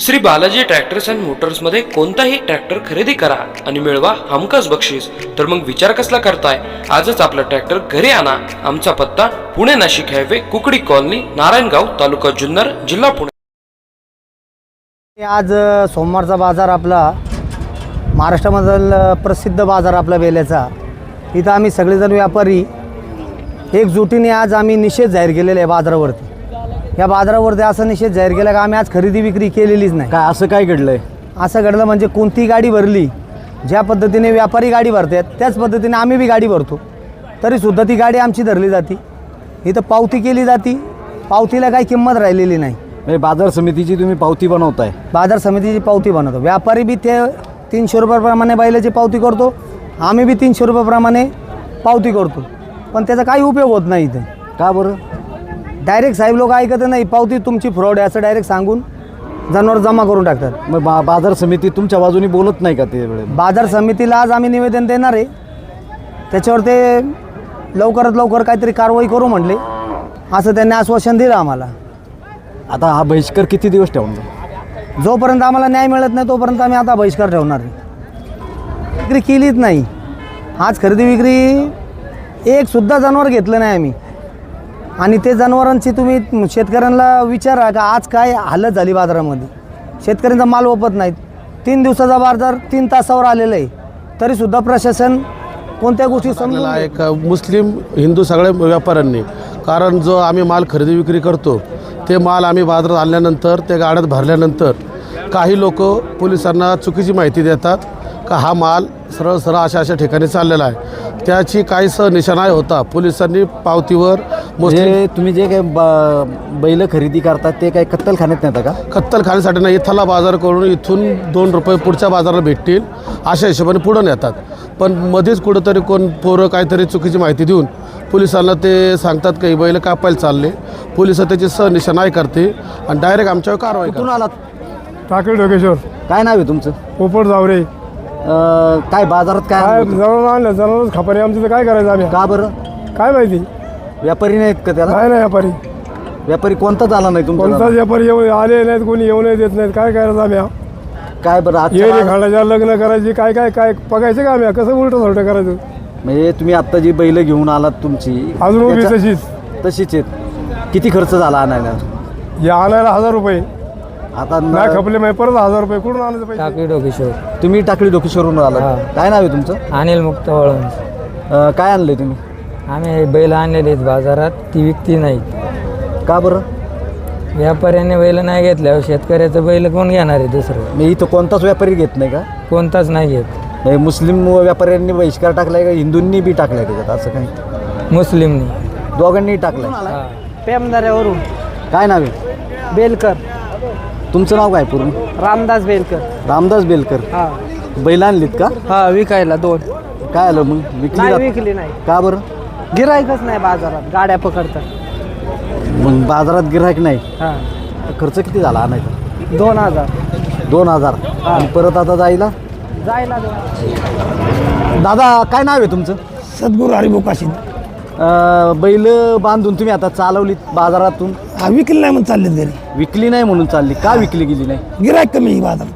Shri Balaji tractors and मोटर्समध्ये कोणताही tractor खरेदी करा आणि मिळवा हमखास बक्षीस. तर मग विचार कसला करताय? आजच आपला ट्रॅक्टर घरी आणा. आमचा पत्ता पुणे नाशिक हायवे कुकडी कॉलनी नारायणगाव तालुका जुन्नर जिल्हा पुणे. आज सोमवारचा बाजार आपला महाराष्ट्रामधील प्रसिद्ध बाजार आपला बेल्याचा. इथं आम्ही सगळेजण व्यापारी. एकजुटीने आज आम्ही निषेध जाहीर केलेला आहे बाजारावरती. या बाजारावरती असा निषेध जाहीर केला का आम्ही आज खरेदी विक्री केलेलीच नाही. काय असं काय घडलंय? असं घडलं म्हणजे कोणती गाडी भरली ज्या पद्धतीने व्यापारी गाडी भरतात त्याच पद्धतीने आम्ही बी गाडी भरतो. तरीसुद्धा ती गाडी आमची धरली जाते. इथं पावती केली जाते. पावतीला काही किंमत राहिलेली नाही. म्हणजे बाजार समितीची तुम्ही पावती बनवताय. बाजार समितीची पावती बनवतो. व्यापारी बी ते तीनशे रुपयाप्रमाणे बैलाची पावती करतो. आम्ही बी तीनशे रुपयाप्रमाणे पावती करतो. पण त्याचा काही उपयोग होत नाही इथे. का बरं? डायरेक्ट साहेब लोक ऐकत नाही. पावती तुमची फ्रॉड आहे असं डायरेक्ट सांगून जनावर जमा करून टाकतात. मग बा बाजार समिती तुमच्या बाजूनी बोलत नाही का ते वेळे बाजार समितीला आज आम्ही निवेदन देणार आहे. त्याच्यावर ते लवकरात लवकर काहीतरी कारवाई करू म्हटले असं त्यांनी आश्वासन दिलं आम्हाला. आता हा बहिष्कार किती दिवस ठेवणार? जोपर्यंत आम्हाला न्याय मिळत नाही तोपर्यंत आम्ही आता बहिष्कार ठेवणार आहे. विक्री केलीच नाही. आज खरेदी विक्री एक सुद्धा जनावर घेतलं नाही आम्ही. आणि ते जनावरांची तुम्ही शेतकऱ्यांना विचारा का आज काय हालत झाली बाजारामध्ये? शेतकऱ्यांचा माल ओपत नाहीत. तीन दिवसाचा बाजार तीन तासावर आलेला आहे. तरीसुद्धा प्रशासन कोणत्या गोष्टी समजून लागलेला आहे का मुस्लिम हिंदू सगळ्या व्यापाऱ्यांनी कारण जो आम्ही माल खरेदी विक्री करतो ते माल आम्ही बाजारात आणल्यानंतर ते गाड्यात भरल्यानंतर काही लोक पोलिसांना चुकीची माहिती देतात का हा माल सरळ सरळ अशा अशा ठिकाणी चाललेला आहे. त्याची काहीच निशाणाय होता पोलिसांनी पावतीवर म्हणजे तुम्ही जे काय बा- बैल खरेदी करतात ते काय कत्तलखान्यात नेता का? कत्तल खाण्यासाठी नाही इथला बाजार करून इथून दोन रुपये पुढच्या बाजाराला भेटतील अशा हिशोबाने पुढं नेतात. पण मध्येच कुठंतरी कोण पोरं काहीतरी चुकीची माहिती देऊन पोलिसांना ते सांगतात की बैल कापायला चालले. पोलीस त्याची सहनिशा करते आणि डायरेक्ट आमच्यावर कारवाई कुठून आलात? टाकळी डोकेश्वर काय नाव आहे तुमचं? पोपट जावरे. काय बाजारात काय? जवळ आणलं? जवळच खापारी आमचं तर काय करायचं आम्ही? का बरं? काय माहिती? व्यापारी नाहीत का त्याला? काय नाही व्यापारी. व्यापारी कोणताच आला नाही तुमचा कोणताच व्यापारी येऊन आले नाहीत कोणी येऊ नाही देत नाहीत. काय करायचं आम्ही? काय बरं आजच्या येणे बाजार- खाण्याच्या लग्न करायची काय काय काय बघायचं का आम्ही? कसं उलट सोलटं करायचं म्हणजे तुम्ही आत्ता जी बैल घेऊन आलात तुमची अजून उभी त्याच्या- तशीच. तशीच आहेत. किती खर्च झाला आणायला? या आणायला हजार रुपये. आता न- नाही खपले माहिती परत हजार रुपये. कुठून आणायचं पैसे? टाकळी डोकेश्वर. तुम्ही टाकळी डोकेश्वरून आलात. काय नाव आहे तुमचं? अनिल मुक्त वळून अं, काय आणलंय तुम्ही? आम्ही बैल आणलेले आहेत बाजारात ती विकती नाही का बरं? व्यापाऱ्याने बैल नाही घेतल्यावर शेतकऱ्याचं बैल कोण घेणार आहे दुसरं? मी इथं कोणताच व्यापारी घेत नाही का? कोणताच नाही घेत. म्हणजे मुस्लिम व्यापाऱ्यांनी बहिष्कार टाकलाय का? हिंदूंनी बी टाकलाय त्याच्यात असं काही? मुस्लिमनी. दोघांनी टाकलाय. पेमदाऱ्यावरून. काय नाव आहे? बेलकर. तुमचं नाव काय पूर्ण? रामदास बेलकर. रामदास बेलकर. हा. बैल आणलीत का? हा विकायला दोन. काय आलं मग? विकली नाही जात- विकली नाही. का बरं? गिरायकच नाही बाजारात गाड्या पकडतात. मग बाजारात गिरायक नाही? हा. खर्च किती झाला आणायचा दोन हजार. दोन हजार. आणि परत आता जायला? जायला दादा काय नाव आहे तुमचं? सद्गुरू हरिभाऊ काशीद अं, बैल बांधून तुम्ही आता चालवलीत बाजारातून? हा विकली नाही म्हणून चाललेत घरी. विकली नाही म्हणून चालली. का विकली गेली नाही? गिरायक कमी बाजारात.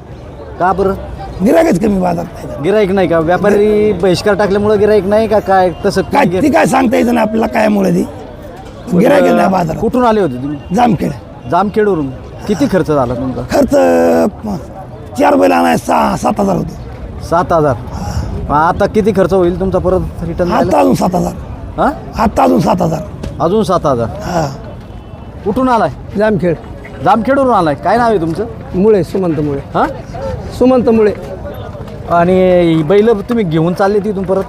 का बरं? गिरायकच कमी बाजारात गिराईक नाही का? व्यापारी बहिष्कार टाकल्यामुळे गिराईक नाही का? काय? तसं काय काय ती काय सांगता येतं ना आपल्याला काय मुळे ती गिरायक नाही बाजारात. कुठून आले होते तुम्ही? जामखेड. जामखेडवरून. किती खर्च झाला तुमचा? खर्च म, चार बैल आणाय सहा सात हजार होते. सात हजार. मग आता किती खर्च होईल तुमचा परत रिटर्न आता अजून सात हजार. हा? आता अजून सात हजार. अजून सात हजार. हा. कुठून आलाय? जामखेड. जामखेडवरून आलाय. काय नाव आहे तुमचं? मुळे सुमंत मुळे. हा? सुमंत मुळे. आणि ही बैल तुम्ही घेऊन चालले तिथून परत?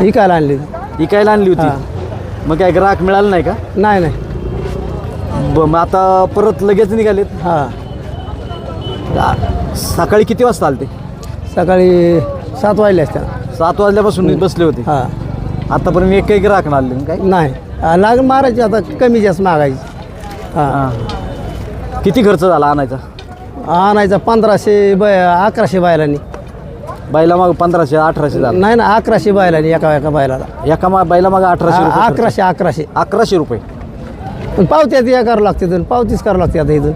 विकायला आणली. इकायला आणली होती? मग काय ग्राहक मिळाला नाही का? नाही नाही. ब- मग आता परत लगेच निघालेत? हा. आ, सकाळी किती वाजता आलते? सकाळी सात वाजले असत्या सात वाजल्यापासून बसले होते? हा. आतापर्यंत एकही ग्राहक नाही आले काय? नाही. हा, लाग मारायची आता कमी जास्त मागायची. हा. हा. किती खर्च झाला आणायचा? आणायचा पंधराशे ब अकराशे बायलांनी बैला मग पंधराशे अठराशे झाला. नाही ना अकराशे बायलांनी एका एका बायलाला एका मा बैला मग अठराशे रुपये खर्च. अकराशे अकराशे. अकराशे रुपये. पण पावत्या या करावं लागते इथून. पावतीच करावं लागते आता इथून.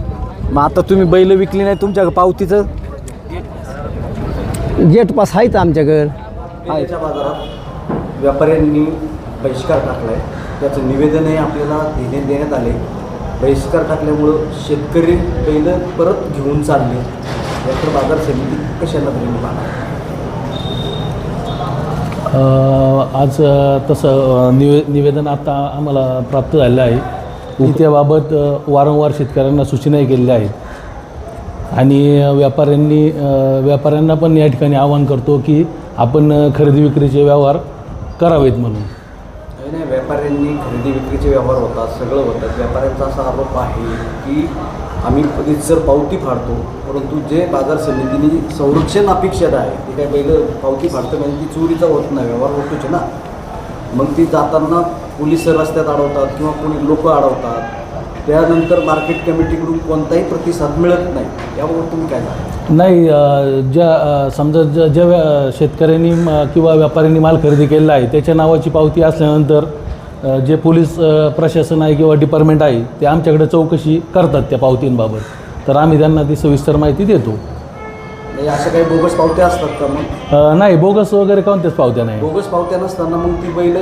मग आता तुम्ही बैल विकली नाही तुमच्या पावतीचं? गेट पास आहेच आमच्याकडं. बाजारात व्यापाऱ्यांनी बहिष्कार टाकला आहे त्याचं निवेदनही आपल्याला देण्यात देण्यात आले बहिष्कार टाकल्यामुळं शेतकरी बैल परत घेऊन चालले. याकडे बाजार समिती कशाला तुम्ही पाहणार आज तसं निवे निवेदन आता आम्हाला प्राप्त झालेलं आहे. की त्याबाबत वारंवार शेतकऱ्यांना सूचनाही केलेल्या आहेत. आणि व्यापाऱ्यांनी व्यापाऱ्यांना पण या ठिकाणी आवाहन करतो की आपण खरेदी विक्रीचे व्यवहार करावेत म्हणून. नाही नाही व्यापाऱ्यांनी खरेदी विक्रीचे व्यवहार होतात सगळं होतात व्यापाऱ्यांचा असा आरोप आहे की आम्ही कधीच जर पावती फाडतो परंतु जे बाजार समितीने संरक्षण अपेक्षित आहे ते काय पहिलं पावती फाडतं म्हणजे ती चोरीचा होत नाही व्यवहार होतोच ना. मग ती जाताना पोलीस रस्त्यात अडवतात किंवा कोणी लोक अडवतात. त्यानंतर मार्केट कमिटीकडून कोणताही प्रतिसाद मिळत नाही. याबाबत तुम्ही काय नाही ज्या समजा ज्या ज्या शेतकऱ्यांनी म- किंवा व्यापाऱ्यांनी माल खरेदी केलेला आहे त्याच्या नावाची पावती असल्यानंतर जे पोलीस प्रशासन आहे किंवा डिपार्टमेंट आहे ते आमच्याकडे चौकशी करतात त्या पावतींबाबत. तर आम्ही त्यांना ती सविस्तर माहिती देतो. अशा काही बोगस पावत्या असतात का मग? अ, नाही बोगस वगैरे कोणत्याच पावत्या नाही. बोगस पावत्या नसताना मग ती बैल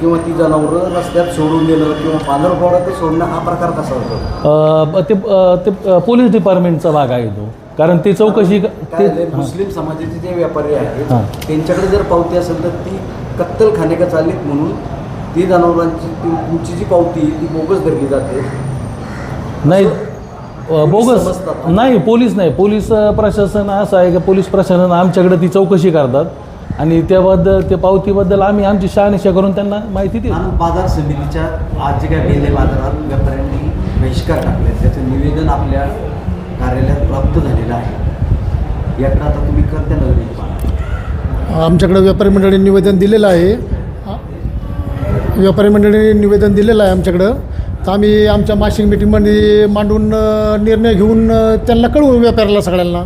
किंवा ती जनावरं रस्त्यात सोडून देणं किंवा पांढरपौडात सोडणं हा प्रकार कसा होतो? अ, ते अ, ते अ, पोलीस डिपार्टमेंटचा भाग आहे तो. कारण ते चौकशी क- काय ते झालंय, मुस्लिम समाजाचे जे व्यापारी आहेत. त्यांच्याकडे जर पावती असेल तर ती कत्तल खाणे का चाललीत म्हणून ती जनावरांची ती- तुमची जी पावती ती बोगस धरली जाते. नाही बोगस. नाही पोलीस नाही. पोलीस प्रशासन असं आहे की पोलीस प्रशासन आमच्याकडे ती चौकशी करतात. आणि त्याबद्दल त्या पावतीबद्दल आम्ही आमची शहानिशा करून त्यांना माहिती देतो आणि बाजार समितीच्या आज जे काय गेले बाजारात व्यापाऱ्यांनी बहिष्कार टाकले. त्याचं निवेदन आपल्या कार्यालयात प्राप्त झालेलं आहे. याकडे आता तुम्ही करत्या आमच्याकडे व्यापारी मंडळी निवेदन दिलेलं आहे. व्यापारी मंडळीने निवेदन दिलेलं आहे आमच्याकडं. तर आम्ही आमच्या मासिक मिटिंगमध्ये मांडून निर्णय घेऊन त्यांना कळवू व्यापाऱ्याला सगळ्यांना.